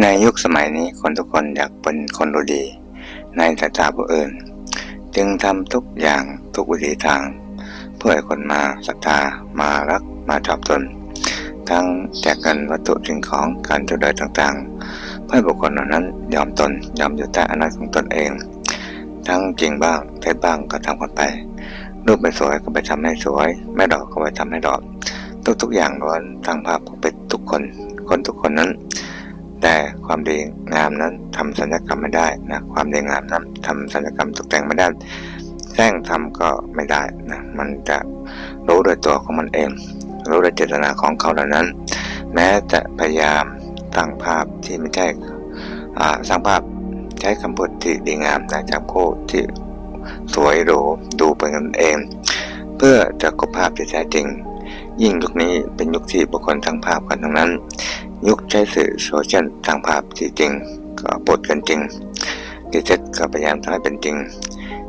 ในยุคสมัยนี้คนทุกคนอยากเป็นคนรู้ดี ในสายตาผู้อื่น จึงทำทุกอย่างทุกวิถีทาง เพื่อให้คนมาศรัทธามารักมาชอบตน ทั้งแจกเงินวัตถุสิ่งของการช่วยเหลือต่างๆ เพื่อให้บุคคลเหล่านั้นยอมตนยอมอยู่ใต้อำนาจของตนเอง ทั้งจริงบ้างเท็จบ้างก็ทำกันไป รูปไม่สวยก็ไปทำให้สวย ไม่ดอกก็ไปทำให้ดอก ทุกๆอย่างล้วนทางภาพของเป็นทุกคน คนทุกคนนั้น แต่ความดีงามนั้นทำสัญญกรรมไม่ได้นะความดีงามนั้นทำสัญญกรรมตกแต่งไม่ได้แสร้งทำก็ไม่ได้นะมันจะรู้โดยตัวของมันเอง รู้โดยเจตนาของเขาเหล่านั้น แม้จะพยายามสร้างภาพที่ไม่ใช่อ่าสร้างภาพใช้คำพูดที่ดีงามนะจากโคที่ สวยหรูดูเป็นกันเอง เพื่อจะกบภาพที่แท้จริง ยิ่งยุคนี้เป็นยุคที่บุคคลทั้งภาพกันทั้งนั้น ยุคใช้สื่อโซเชียลทางภาพที่จริง ก็ปดกันจริง ที่เท็จก็พยายามทำให้เป็นจริง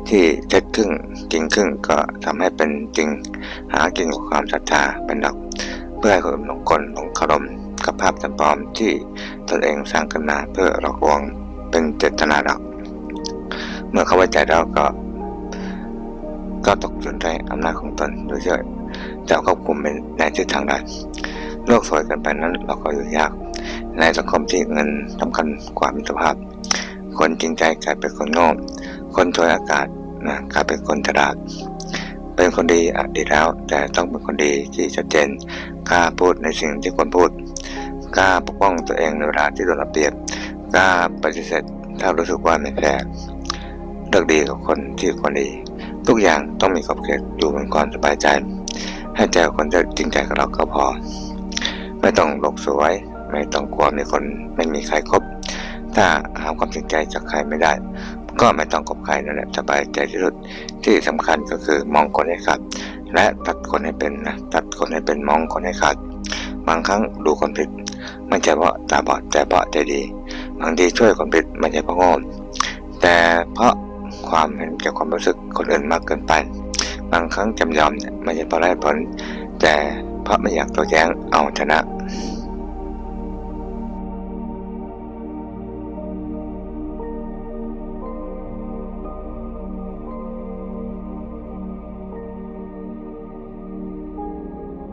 ที่เท็จครึ่งจริงครึ่งก็ทำให้เป็นจริง หากินกับความศรัทธาเป็นดอกเพื่อให้คนหลงกลหลงคารมกับภาพจำปลอมที่ตนเองสร้างขึ้นมาเพื่อหลอกลวงเป็นเจตนาดอกเมื่อเข้าใจแล้วก็ ก็ตกอยู่ในอำนาจของตนโดยที่จะควบคุมเป็นในทิศทางใดโลกสวยเกินไปนั้นเราก็อยู่ยาก ในสังคมที่เงินสำคัญกว่ามิตรภาพ คนจริงใจกลายเป็นคนโง่คนช่วยอากาศนะกลายเป็นคนฉลาดเป็นคนดีอะดีแล้ว แต่ต้องเป็นคนดีที่ชัดเจนกล้าพูดในสิ่งที่ควรพูดกล้าปกป้องตัวเองในเวลาที่โดนเอาเปรียบกล้าปฏิเสธถ้ารู้สึกว่าไม่แฟร์เลือกดีกับคนที่ควรดี ทุกอย่างต้องมีขอบเขตอยู่บนความสบายใจ ให้ใจคนจะจริงใจกับเราก็พอ ไม่ต้องโลกสวย ไม่ต้องกลัวมีคนไม่มีใครครบ ถ้าหาความจริงใจจากใครไม่ได้ ก็ไม่ต้องคบใครนั่นแหละสบายใจที่สุดที่สำคัญก็คือมองคนให้ขาดและตัดคนให้เป็นนะตัดคนให้เป็นมองคนให้ขาดบางครั้งดูคนผิดไม่ใช่เพราะตาบอดแต่เพราะใจดี บางทีช่วยคนผิดไม่ใช่เพราะโง่แต่เพราะ ความเห็นแก่ความรู้สึกคนอื่นมากเกินไป บางครั้งจำยอมเนี่ยไม่ใช่เพราะไร้ผล แต่เพราะไม่อยากโต้แย้งเอาชนะ